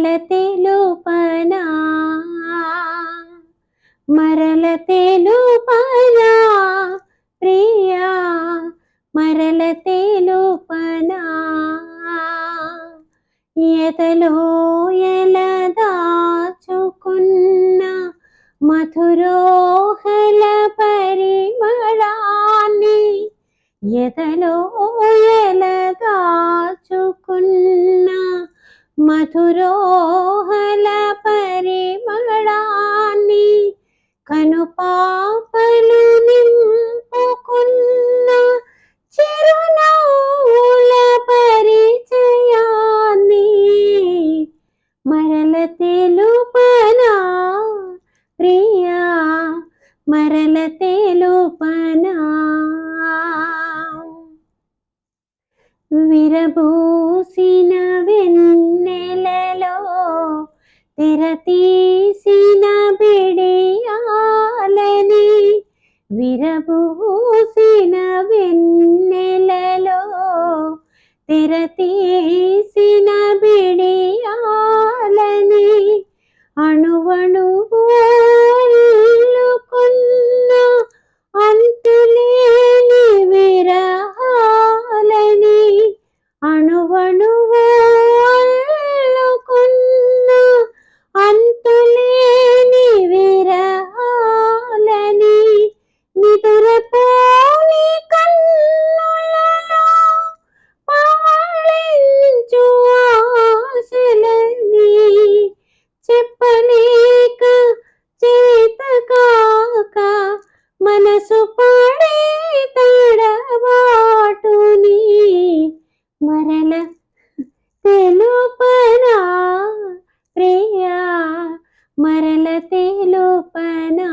మరల తెలుపన మరల తెలుపన ప్రియా మరల తెలుపన ఎతలో ఎలదాచుకున్న మధురోహల పరిమళాన్ని? ఎతలో ఎలదాచుకున్న మధురో కనుపాపలు నింపుకున్న చిరునవ్వుల పరిచయాన్ని మరల తెలుపనా ప్రియా? మరల తెలుపనా? విరబూసిన వెన్నెలలో తెరతీసిన బిడే విరబూసిన వెన్నెలలో తెరతీసిన మనసు పడే తడబాటుని మరల తెలుపనా ప్రియా మరల తెలుపనా?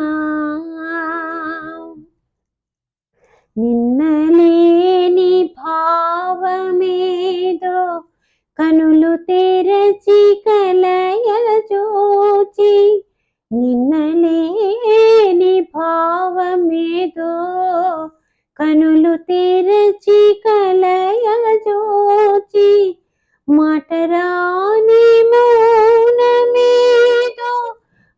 నిన్నలేని భావమేదో కనులు తెరచి కలయ చూచి నిన్నలేని భావ కనులు తెరచి కలయజోచి చూచి మాటరాని మౌనమేదో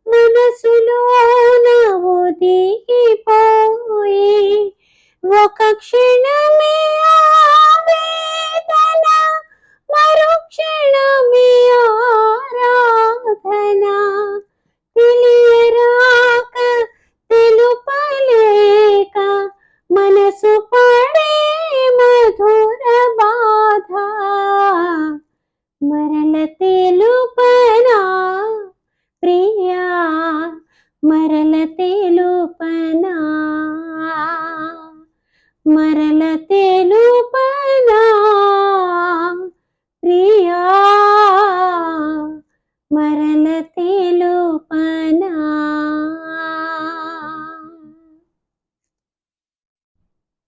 మనసులోన ఒదిగిపోయి ఒక క్షణమే మరల తెలుపనా? మరల తెలు